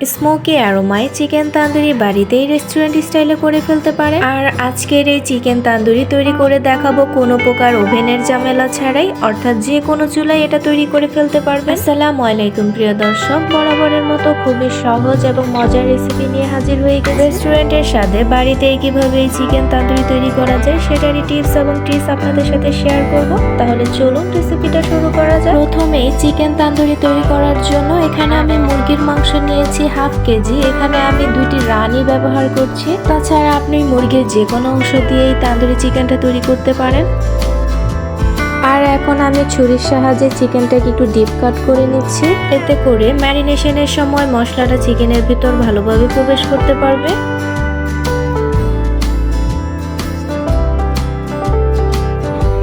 Smoky অ্যারোমায় chicken tandoori বাড়িতেই restaurant স্টাইলে করে ফেলতে পারে। আর আজকের এই চিকেন তান্দুরি তৈরি করে দেখাবো কোনো প্রকার ওভেনের ঝামেলা ছাড়াই, অর্থাৎ যে কোনো চুলায় এটা তৈরি করে ফেলতে পারবে আসসালামু আলাইকুম, প্রিয় দর্শক। বরাবরের মতো খুবই সহজ এবং মজার রেসিপি নিয়ে হাজির হয়ে গেছে। রেস্টুরেন্টের সাথে বাড়িতেই কীভাবে এই চিকেন তান্দুরি তৈরি করা যায় সেটারই টিপস এবং ট্রিক্স আপনাদের সাথে শেয়ার করব। তাহলে চলুন রেসিপিটা শুরু করা যায় প্রথমেই চিকেন তান্দুরি তৈরি করার জন্য এখানে আমি মুরগির মাংস নিয়েছি। হাফ কেজি, এখানে আমি দুটি রানি ব্যবহার করছি। তাছাড়া আপনি মুরগির যে কোনো অংশ দিয়েই তান্দুরি চিকেনটা তৈরি করতে পারেন। আর এখন আমি ছুরির সাহায্যে চিকেনটাকে একটু ডিপ কাট করে নিচ্ছি। এতে করে ম্যারিনেশনের সময় মশলাটা চিকেনের ভিতর ভালোভাবে প্রবেশ করতে পারবে।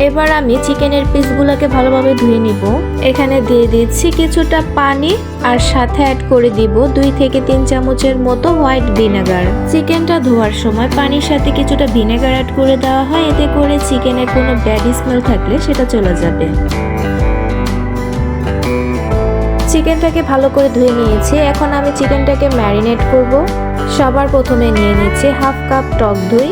এবার আমি চিকেনের পিসগুলোকে ভালোভাবে ধুয়ে নিব। এখানে দিয়ে দিচ্ছি কিছুটা পানি আর সাথে অ্যাড করে দিব দুই থেকে তিন চামচের মতো হোয়াইট ভিনেগার চিকেনটা ধোয়ার সময় পানির সাথে কিছুটা ভিনেগার অ্যাড করে দেওয়া হয়, এতে করে চিকেনের কোনো ব্যাড স্মেল থাকলে সেটা চলে যাবে। চিকেনটাকে ভালো করে ধুয়ে নিয়েছি। এখন আমি চিকেনটাকে ম্যারিনেট করব। সবার প্রথমে নিয়ে নিচ্ছি হাফ কাপ টক দই।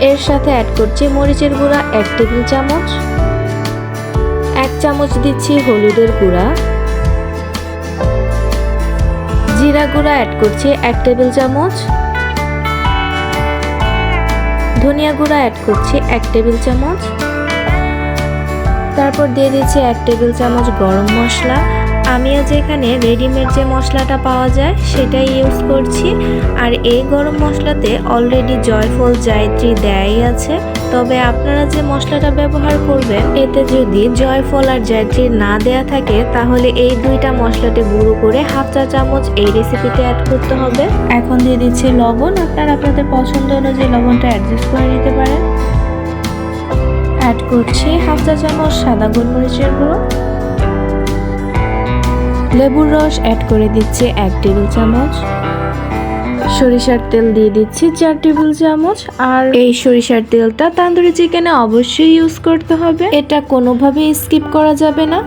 এর সাথে অ্যাড করছি মরিচের গুঁড়া এক টেবিল চামচ। এক চামচ দিচ্ছি হলুদের গুঁড়া। জিরা গুঁড়া অ্যাড করছি এক টেবিল চামচ। ধনিয়া গুঁড়া অ্যাড করছি এক টেবিল চামচ। তারপর দিয়ে দিচ্ছি এক টেবিল চামচ গরম মশলা। আমিও যেখানে রেডিমেড যে মশলাটা পাওয়া যায়, সেটাই ইউজ করছি। আর এই গরম মশলাতে অলরেডি জয়ফল জায়ত্রী দেয়াই আছে। তবে আপনারা যে মশলাটা ব্যবহার করবেন, এতে যদি জয়ফল আর জায়ত্রী না দেয়া থাকে, তাহলে এই দুইটা মশলাতে গুঁড়ো করে হাফ চা চামচ এই রেসিপিতে অ্যাড করতে হবে। এখন দিয়ে দিচ্ছি লবণ। আপনারা আপনাদের পছন্দ অনুযায়ী লবণটা অ্যাডজাস্ট করে নিতে পারেন। অ্যাড করছি হাফ চা চামচ সাদা গোলমরিচের গুঁড়ো। লেবুর রস অ্যাড করে দিচ্ছি এক টেবিল চামচ। সরিষার তেল দিয়ে দিচ্ছি চার টেবিল চামচ। আর এই সরিষার তেলটা তান্দুরি চিকেনে অবশ্যই ইউজ করতে হবে। এটা কোনোভাবে স্কিপ করা যাবে না।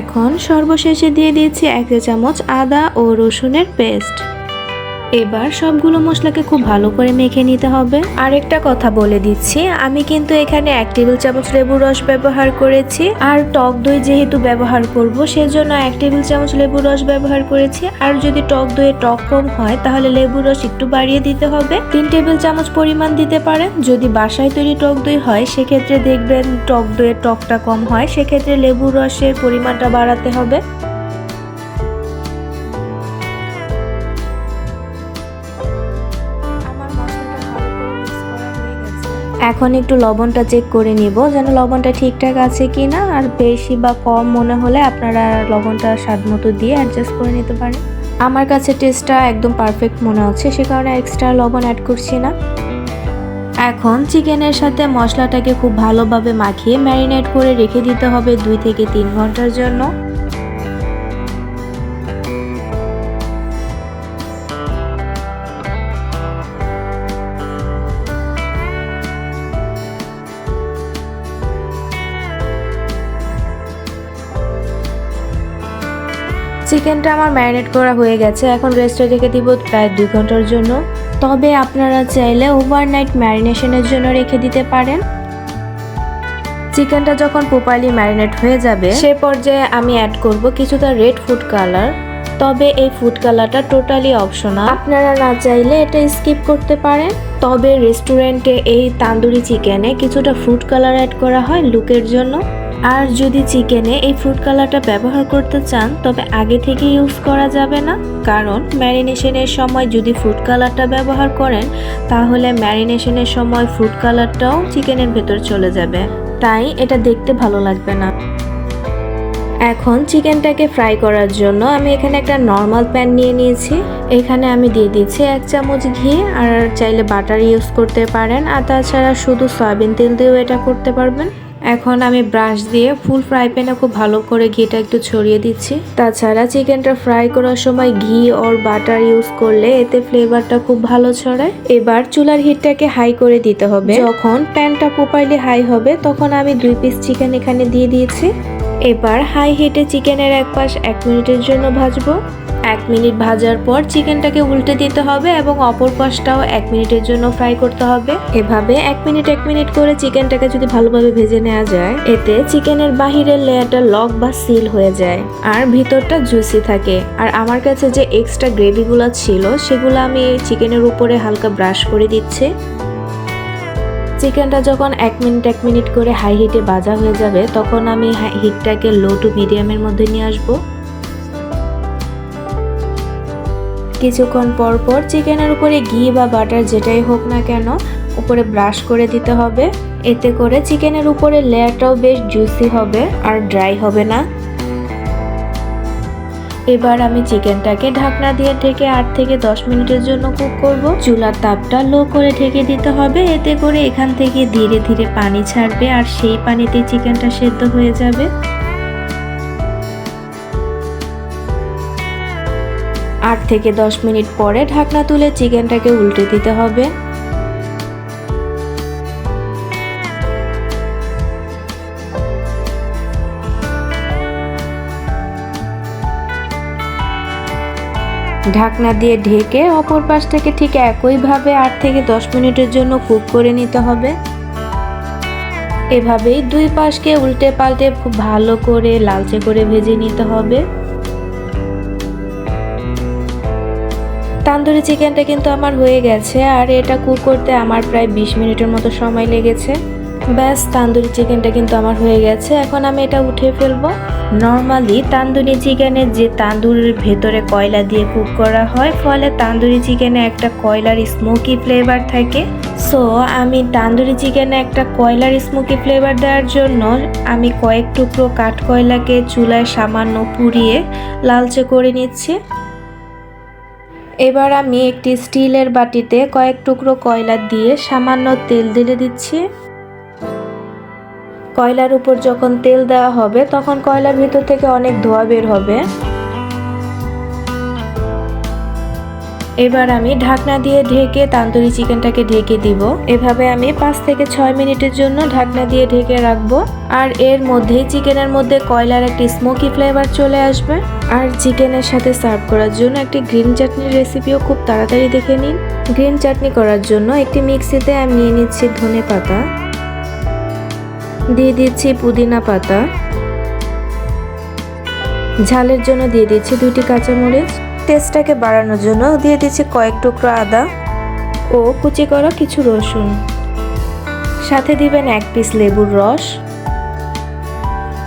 এখন সর্বশেষে দিয়ে দিচ্ছি এক চামচ আদা ও রসুনের পেস্ট এবার সবগুলো মশলাকে খুব ভালো করে মেখে নিতে হবে। আরেকটা কথা বলে দিচ্ছি, আমি কিন্তু এখানে এক টেবিল চামচ লেবুর রস ব্যবহার করেছি, আর টক দই যেহেতু ব্যবহার করব, সেজন্য এক টেবিল চামচ লেবুর রস ব্যবহার করেছি, আর যদি টক দইয়ে টক কম হয়, তাহলে লেবুর রস একটু বাড়িয়ে দিতে হবে। তিন টেবিল চামচ পরিমাণ দিতে পারেন, যদি বাসায় তৈরি টক দই হয়, সেক্ষেত্রে দেখবেন টক দইয়ের টকটা কম হয়, সেক্ষেত্রে লেবুর রসের পরিমাণটা বাড়াতে হবে। এখন একটু লবণটা চেক করে নিব, যেন লবণটা ঠিকঠাক আছে কি না আর বেশি বা কম মনে হলে আপনারা লবণটা স্বাদ মতো দিয়ে অ্যাডজাস্ট করে নিতে পারেন। আমার কাছে টেস্টটা একদম পারফেক্ট মনে হচ্ছে, সে কারণে এক্সট্রা লবণ অ্যাড করছি না। এখন চিকেনের সাথে মশলাটাকে খুব ভালোভাবে মাখিয়ে ম্যারিনেট করে রেখে দিতে হবে দুই থেকে তিন ঘণ্টার জন্য। চিকেনটা আমার ম্যারিনেট করা হয়ে গেছে। এখন রেস্টে রেখে দিব প্রায় দুই ঘণ্টার জন্য। তবে আপনারা চাইলে ওভারনাইট ম্যারিনেশনের জন্য রেখে দিতে পারেন। চিকেনটা যখন প্রপারলি ম্যারিনেট হয়ে যাবে, সে পর্যায়ে আমি অ্যাড করব কিছুটা রেড ফুড কালার তবে এই ফুড কালারটা টোটালি অপশনাল আপনারা না চাইলে এটা স্কিপ করতে পারেন। তবে রেস্টুরেন্টে এই তান্দুরি চিকেনে কিছুটা ফুড কালার অ্যাড করা হয় লুকের জন্য। আর যদি চিকেনে এই ফুড কালারটা ব্যবহার করতে চান, তবে আগে থেকে ইউজ করা যাবে না। কারণ ম্যারিনেশনের সময় যদি ফুড কালারটা ব্যবহার করেন, তাহলে ম্যারিনেশনের সময় ফুড কালারটাও চিকেনের ভেতর চলে যাবে। তাই এটা দেখতে ভালো লাগবে না। এখন চিকেনটাকে ফ্রাই করার জন্য আমি এখানে একটা নর্মাল প্যান নিয়ে নিয়েছি। এখানে আমি দিয়ে দিচ্ছি এক চামচ ঘি, আর চাইলে বাটার ইউজ করতে পারেন, আর তাছাড়া শুধু সয়াবিন তেল দিয়েও এটা করতে পারবেন। এখন আমি ব্রাশ দিয়ে ফুল ফ্রাই প্যানে খুব ভালো করে ঘিটা একটু ছড়িয়ে দিচ্ছি। তাছাড়া চিকেনটা ফ্রাই করার সময় ঘি ওর বাটার ইউজ করলে এতে ফ্লেভারটা খুব ভালো ছড়ায়। এবার চুলার হিটটাকে হাই করে দিতে হবে। যখন প্যানটা প্রপারলি হাই হবে, তখন আমি দুই পিস চিকেন এখানে দিয়ে দিয়েছি। এবার হাই হিটে চিকেনের এক পাশ এক মিনিটের জন্য ভাজবো। এক মিনিট ভাজার পর চিকেনটাকে উল্টে দিতে হবে এবং অপর পাশটাও এক মিনিটের জন্য ফ্রাই করতে হবে। এভাবে এক মিনিট এক মিনিট করে চিকেনটাকে যদি ভালোভাবে ভেজে নেওয়া যায়, এতে চিকেনের বাহিরের লেয়ারটা লক বা সিল হয়ে যায় আর ভিতরটা জুসি থাকে। আর আমার কাছে যে এক্সট্রা গ্রেভিগুলো ছিল, সেগুলো আমি চিকেনের উপরে হালকা ব্রাশ করে দিচ্ছি। চিকেনটা যখন এক মিনিট এক মিনিট করে হাই হিটে ভাজা হয়ে যাবে, তখন আমি হিটটাকে লো টু মিডিয়ামের মধ্যে নিয়ে আসব। কিছুক্ষণ পর পর চিকেনের উপরে ঘি বা বাটার যেটাই হোক না কেন, উপরে ব্রাশ করে দিতে হবে। এতে করে চিকেনের উপরে লেয়ারটাও বেশ জুসি হবে আর ড্রাই হবে না। এবার আমি চিকেনটাকে ঢাকনা দিয়ে ঢেকে আট থেকে দশ মিনিটের জন্য কুক করব। চুলার তাপটা লো করে ঢেকে দিতে হবে। এতে করে এখান থেকে ধীরে ধীরে পানি ছাড়বে আর সেই পানিতে চিকেনটা সেদ্ধ হয়ে যাবে। আট থেকে দশ মিনিট পরে ঢাকনা তুলে চিকেনটাকে উল্টে দিতে হবে। ঢাকনা দিয়ে ঢেকে অপর পাশ থেকে ঠিক একইভাবে আট থেকে দশ মিনিটের জন্য কুক করে নিতে হবে। এভাবেই দুই পাশকে উল্টে পাল্টে খুব ভালো করে লালচে করে ভেজে নিতে হবে। তান্দুরি চিকেনটা কিন্তু আমার হয়ে গেছে, আর এটা কুক করতে আমার প্রায় বিশ মিনিটের মতো সময় লেগেছে। ব্যাস, তান্দুরি চিকেনটা কিন্তু আমার হয়ে গেছে। এখন আমি এটা উঠে ফেলব। নর্মালি তান্দুরি চিকেনের যে তান্দুরের ভেতরে কয়লা দিয়ে কুক করা হয়, ফলে তান্দুরি চিকেনে একটা কয়লার স্মোকি ফ্লেভার থাকে। সো আমি তান্দুরি চিকেনে একটা কয়লার স্মোকি ফ্লেভার দেওয়ার জন্য আমি কয়েক টুকরো কাঠ কয়লাকে চুলায় সামান্য পুড়িয়ে লালচে করে নিচ্ছি। এবার আমি একটি স্টিলের বাটিতে কয়েক টুকরো কয়লা দিয়ে সামান্য তেল ঢেলে দিচ্ছি। কয়লার উপর যখন তেল দেওয়া হবে, তখন কয়লার ভিতর থেকে অনেক ধোয়া বের হবে। এবার আমি ঢাকনা দিয়ে ঢেকে তান্দুরি চিকেনটাকে ঢেকে দিব। এভাবে আমি পাঁচ থেকে ছয় মিনিটের জন্য ঢাকনা দিয়ে ঢেকে রাখব। আর এর মধ্যেই চিকেনের মধ্যে কয়লার একটি স্মোকি ফ্লেভার চলে আসবে। আর চিকেনের সাথে সার্ভ করার জন্য একটি গ্রিন চাটনির রেসিপিও খুব তাড়াতাড়ি দেখে নিন। গ্রিন চাটনি করার জন্য একটি মিক্সিতে আমি নিয়ে নিচ্ছি ধনে পাতা। দিয়ে দিচ্ছি পুদিনা পাতা। ঝালের জন্য দিয়ে দিচ্ছি দুটি কাঁচামরিচ। টেস্টটাকে বাড়ানোর জন্য দিয়ে দিচ্ছি কয়েক টুকরো আদা ও কুচি করা কিছু রসুন। সাথে দিবেন এক পিস লেবুর রস।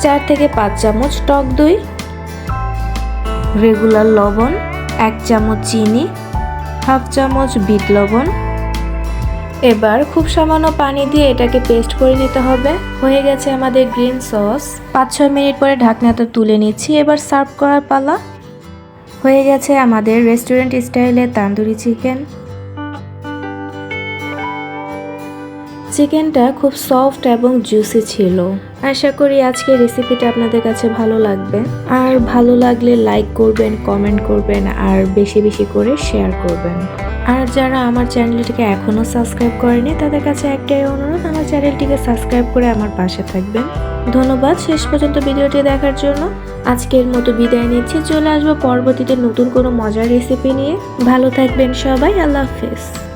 চার থেকে পাঁচ চামচ টক দই। রেগুলার লবণ, এক চামচ চিনি, হাফ চামচ বিট লবণ। এবার খুব সামান্য পানি দিয়ে এটাকে পেস্ট করে নিতে হবে। হয়ে গেছে আমাদের গ্রিন সস। পাঁচ ছয় মিনিট পরে ঢাকনাটা তুলে নিচ্ছি। এবার সার্ভ করার পালা। হয়ে গেছে আমাদের রেস্টুরেন্ট স্টাইলে তান্দুরি চিকেন। চিকেনটা খুব সফট এবং জুসি ছিল। আশা করি আজকের রেসিপিটা আপনাদের কাছে ভালো লাগবে। আর ভালো লাগলে লাইক করবেন, কমেন্ট করবেন, আর বেশি বেশি করে শেয়ার করবেন। আর যারা আমার চ্যানেলটিকে এখনও সাবস্ক্রাইব করেনি, তাদের কাছে একটাই অনুরোধ, আমার চ্যানেলটিকে সাবস্ক্রাইব করে আমার পাশে থাকবেন। ধন্যবাদ শেষ পর্যন্ত ভিডিওটি দেখার জন্য। আজকের মতো বিদায় নিচ্ছি, চলে আসব পরবর্তীতে নতুন কোনো মজার রেসিপি নিয়ে। ভালো থাকবেন সবাই, আল্লাহ হাফেজ।